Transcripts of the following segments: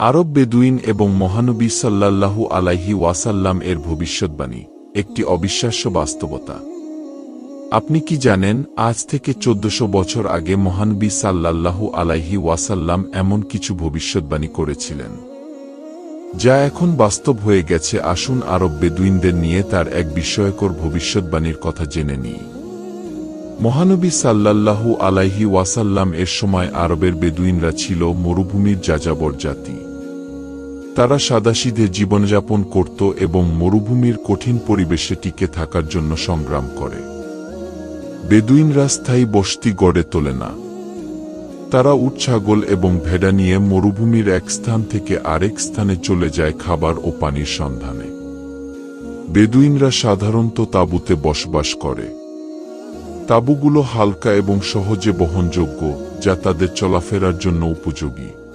আরব বেদুইন এবং মহানবী সাল্লাল্লাহু আলাইহি ওয়াসাল্লাম এর ভবিষ্যৎবাণী, একটি অবিশ্বাস্য বাস্তবতা। আপনি কি জানেন, আজ থেকে চোদ্দশো বছর আগে মহানবী সাল্লাল্লাহু আলাইহি ওয়াসাল্লাম এমন কিছু ভবিষ্যৎবাণী করেছিলেন। যা এখন বাস্তব হয়ে গেছে, আসুন আরব বেদুইনদের নিয়ে তার এক বিস্ময়কর ভবিষ্যৎবাণীর কথা জেনে নিই। মহানবী সাল্লাল্লাহু আলাইহি ওয়াসাল্লাম এর সময় আরবের বেদুইনরা ছিল মরুভূমির যাযাবর জাতি। তারা সাদাসিধে জীবনযাপন করত এবং মরুভূমির কঠিন পরিবেশে টিকে থাকার জন্য সংগ্রাম করে। বেদুইনরা স্থায়ী বসতি গড়ে তোলে না। তারা উট ছাগল এবং ভেড়া নিয়ে মরুভূমির এক স্থান থেকে আরেক স্থানে চলে যায় খাবার ও পানির সন্ধানে। বেদুইনরা সাধারণত তাঁবুতে বসবাস করে। তাঁবুগুলো হালকা এবং সহজে বহনযোগ্য, যা তাদের চলাফেরার জন্য উপযোগী।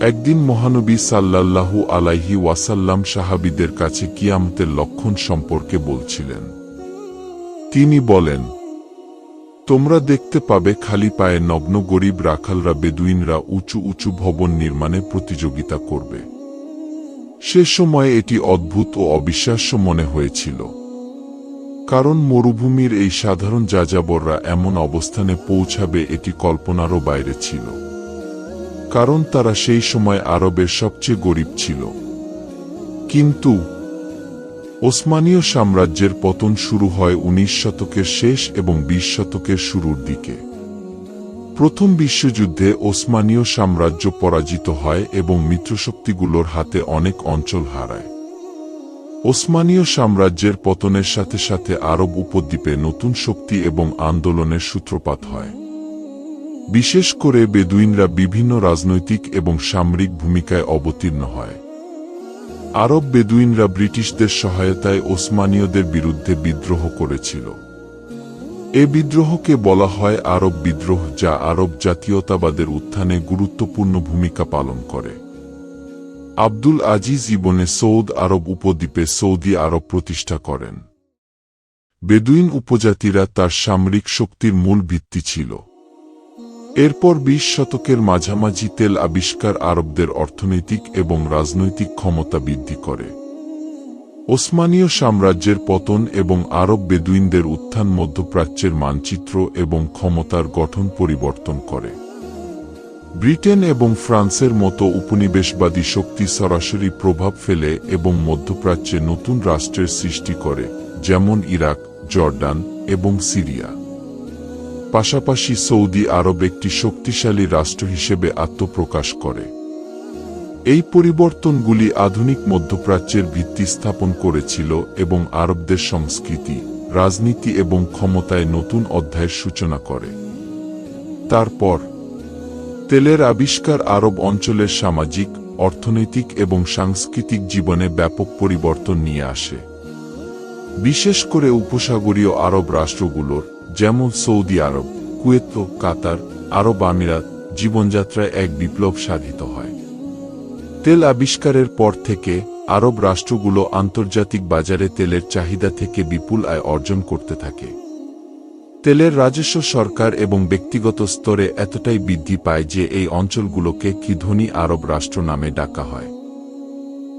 একদিন মহানবী সাল্লাল্লাহু আলাইহি ওয়াসাল্লাম সাহাবিদের কাছে কিয়ামতের লক্ষণ সম্পর্কে বলছিলেন। তিনি বলেন, তোমরা দেখতে পাবে খালি পায়ে নগ্ন গরিব রাখালরা বেদুইনরা উঁচু উঁচু ভবন নির্মাণে প্রতিযোগিতা করবে। সে সময় এটি অদ্ভুত ও অবিশ্বাস্য মনে হয়েছিল। কারণ মরুভূমির এই সাধারণ যাযাবররা এমন অবস্থানে পৌঁছাবে এটি কল্পনারও বাইরে ছিল। কারণ তারা সেই সময় আরবের সবচেয়ে গরিব ছিল। কিন্তু ওসমানীয় সাম্রাজ্যের পতন শুরু হয় উনিশ শতকের শেষ এবং বিশ শতকের শুরুর দিকে। প্রথম বিশ্বযুদ্ধে ওসমানীয় সাম্রাজ্য পরাজিত হয় এবং মিত্রশক্তিগুলোর হাতে অনেক অঞ্চল হারায়। ওসমানীয় সাম্রাজ্যের পতনের সাথে সাথে আরব উপদ্বীপে নতুন শক্তি এবং আন্দোলনের সূত্রপাত হয়। বিশেষ করে বেদুইনরা বিভিন্ন রাজনৈতিক এবং সামরিক ভূমিকায় অবতীর্ণ হয়। আরব বেদুইনরা ব্রিটিশদের সহায়তায় ওসমানীয়দের বিরুদ্ধে বিদ্রোহ করেছিল। এ বিদ্রোহকে বলা হয় আরব বিদ্রোহ, যা আরব জাতীয়তাবাদের উত্থানে গুরুত্বপূর্ণ ভূমিকা পালন করে। আব্দুল আজিজ ইবনে সৌদ আরব উপদ্বীপে সৌদি আরব প্রতিষ্ঠা করেন। বেদুইন উপজাতিরা তার সামরিক শক্তির মূল ভিত্তি ছিল। এরপর বিশ শতকের মাঝামাঝি তেল আবিষ্কার আরবদের অর্থনৈতিক এবং রাজনৈতিক ক্ষমতা বৃদ্ধি করে। ওসমানীয় সাম্রাজ্যের পতন এবং আরব বেদুইনদের উত্থান মধ্যপ্রাচ্যের মানচিত্র এবং ক্ষমতার গঠন পরিবর্তন করে। ব্রিটেন এবং ফ্রান্সের মতো উপনিবেশবাদী শক্তি সরাসরি প্রভাব ফেলে এবং মধ্যপ্রাচ্যে নতুন রাষ্ট্রের সৃষ্টি করে, যেমন ইরাক, জর্ডান এবং সিরিয়া। পাশাপাশি সৌদি আরব একটি শক্তিশালী রাষ্ট্র হিসেবে আত্মপ্রকাশ করে। এই পরিবর্তনগুলি আধুনিক মধ্যপ্রাচ্যের ভিত্তি স্থাপন করেছিল এবং আরবদের সংস্কৃতি, রাজনীতি এবং ক্ষমতায় নতুন অধ্যায়ের সূচনা করে। তারপর, তেলের আবিষ্কার আরব অঞ্চলের সামাজিক, অর্থনৈতিক এবং সাংস্কৃতিক জীবনে ব্যাপক পরিবর্তন নিয়ে আসে। বিশেষ করে উপসাগরীয় আরব রাষ্ট্রগুলোর যেমন সৌদি আরব, কুয়েত, কাতার, আরব আমিরাত জীবনযাত্রায় এক বিপ্লব সাধিত হয়। তেল আবিষ্কারের পর থেকে আরব রাষ্ট্রগুলো আন্তর্জাতিক বাজারে তেলের চাহিদা থেকে বিপুল আয় অর্জন করতে থাকে। তেলের রাজস্ব সরকার এবং ব্যক্তিগত স্তরে এতটাই বৃদ্ধি পায় যে এই অঞ্চলগুলোকে কি ধনী আরব রাষ্ট্র নামে ডাকা হয়।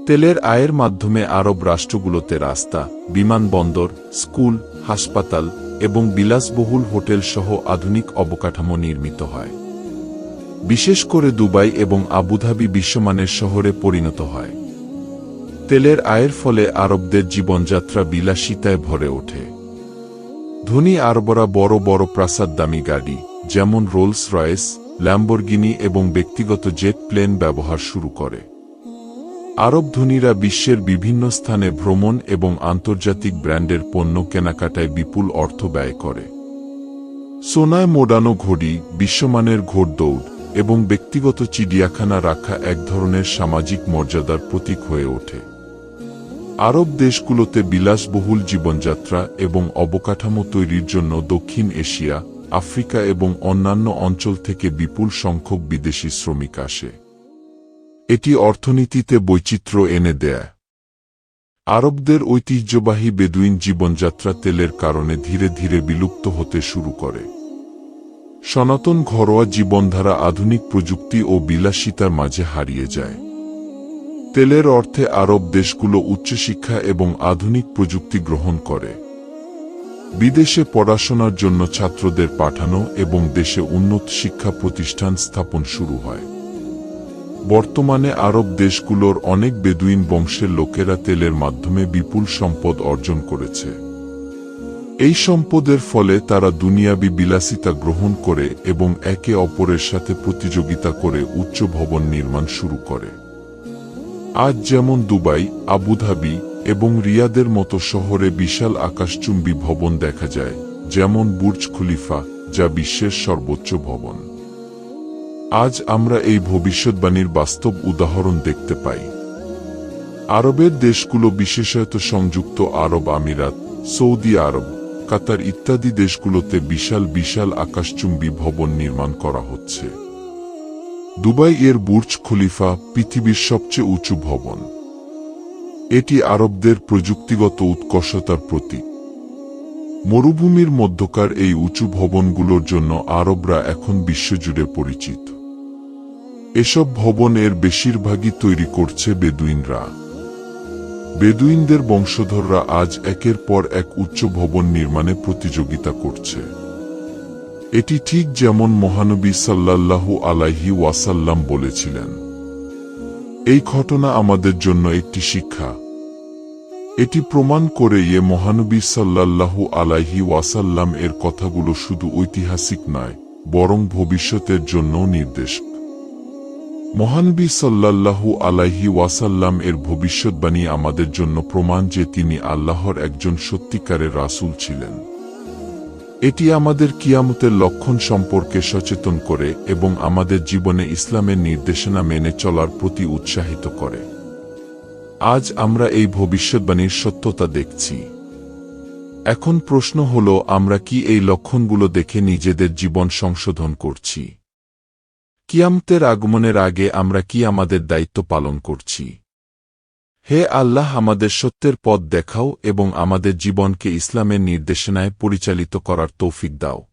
তেলের আয়ের মাধ্যমে আরব রাষ্ট্রগুলোতে রাস্তা, বিমানবন্দর, স্কুল, হাসপাতাল এবং বিলাসবহুল হোটেল সহ আধুনিক অবকাঠামো নির্মিত হয়। বিশেষ করে দুবাই এবং আবুধাবি বিশ্বমানের শহরে পরিণত হয়। তেলের আয়ের ফলে আরবদের জীবনযাত্রা বিলাসিতায় ভরে ওঠে। ধনী আরবরা বড় বড় প্রাসাদ দামি গাড়ি, যেমন রোলস রয়েস, ল্যাম্বরগিনি এবং ব্যক্তিগত জেট প্লেন ব্যবহার শুরু করে। আরব ধনীরা বিশ্বের বিভিন্ন স্থানে ভ্রমণ এবং আন্তর্জাতিক ব্র্যান্ডের পণ্য কেনাকাটায় বিপুল অর্থ ব্যয় করে। সোনায় মোড়ানো ঘড়ি, বিশ্বমানের ঘোড়দৌড় এবং ব্যক্তিগত চিড়িয়াখানা রাখা এক ধরনের সামাজিক মর্যাদার প্রতীক হয়ে ওঠে। আরব দেশগুলোতে বিলাসবহুল জীবনযাত্রা এবং অবকাঠামো তৈরির জন্য দক্ষিণ এশিয়া, আফ্রিকা এবং অন্যান্য অঞ্চল থেকে বিপুল সংখ্যক বিদেশি শ্রমিক আসে। এটি অর্থনীতিতে বৈচিত্র্য এনে দেয়। আরবদের ঐতিহ্যবাহী বেদুইন জীবনযাত্রা তেলের কারণে ধীরে ধীরে বিলুপ্ত হতে শুরু করে। সনাতন ঘরোয়া জীবনধারা আধুনিক প্রযুক্তি ও বিলাসিতার মাঝে হারিয়ে যায়। তেলের অর্থে আরব দেশগুলো উচ্চশিক্ষা এবং আধুনিক প্রযুক্তি গ্রহণ করে। বিদেশে পড়াশোনার জন্য ছাত্রদের পাঠানো এবং দেশে উন্নত শিক্ষা প্রতিষ্ঠান স্থাপন শুরু হয়। বর্তমানে আরব দেশগুলোর অনেক বেদুইন বংশের লোকেরা তেলের মাধ্যমে বিপুল সম্পদ অর্জন করেছে। এই সম্পদের ফলে তারা দুনিয়াবি বিলাসিতা গ্রহণ করে এবং একে অপরের সাথে প্রতিযোগিতা করে উচ্চ ভবন নির্মাণ শুরু করে। আজ যেমন দুবাই, আবুধাবি এবং রিয়াদের মতো শহরে বিশাল আকাশচুম্বী ভবন দেখা যায়, যেমন বুর্জ খলিফা, যা বিশ্বের সর্বোচ্চ ভবন। আজ আমরা এই ভবিষ্যৎবাণীর বাস্তব উদাহরণ দেখতে পাই। আরবের দেশগুলো বিশেষত সংযুক্ত আরব আমিরাত, সৌদি আরব, কাতার ইত্যাদি দেশগুলোতে বিশাল বিশাল আকাশচুম্বী ভবন নির্মাণ করা হচ্ছে। দুবাই এর বুর্জ খলিফা পৃথিবীর সবচেয়ে উঁচু ভবন। এটি আরবদের প্রযুক্তিগত উৎকর্ষতার প্রতীক। মরুভূমির মধ্যকার এই উঁচু ভবনগুলোর জন্য আরবরা এখন বিশ্বজুড়ে পরিচিত। এসব ভবনের বেশিরভাগই তৈরি করছে বেদুইনরা। বেদুইনদের বংশধররা আজ একের পর এক উচ্চ ভবন নির্মাণে প্রতিযোগিতা করছে। এটি ঠিক যেমন মহানবী সাল্লাল্লাহু আলাইহি ওয়াসাল্লাম বলেছিলেন, এই ঘটনা আমাদের জন্য একটি শিক্ষা। এটি প্রমাণ করে ইয়ে মহানবী সাল্লাল্লাহু আলাইহি ওয়াসাল্লাম এর কথাগুলো শুধু ঐতিহাসিক নয়, বরং ভবিষ্যতের জন্য নির্দেশ। মহানবী সাল্লাল্লাহু আলাইহি ওয়াসাল্লাম এর ভবিষ্যৎবাণী আমাদের জন্য প্রমাণ যে তিনি আল্লাহর একজন সত্যিকারের রাসূল ছিলেন। এটি আমাদের কিয়ামতের লক্ষণ সম্পর্কে সচেতন করে এবং আমাদের জীবনে ইসলামের নির্দেশনা মেনে চলার প্রতি উৎসাহিত করে। আজ আমরা এই ভবিষ্যৎবাণীর সত্যতা দেখছি। এখন প্রশ্ন হল, আমরা কি এই লক্ষণগুলো দেখে নিজেদের জীবন সংশোধন করছি? কিয়ামতের আগমনের আগে আমরা কি আমাদের দায়িত্ব পালন করছি? হে আল্লাহ, আমাদের সত্যের পথ দেখাও এবং আমাদের জীবনকে ইসলামের নির্দেশনায় পরিচালিত করার তৌফিক দাও।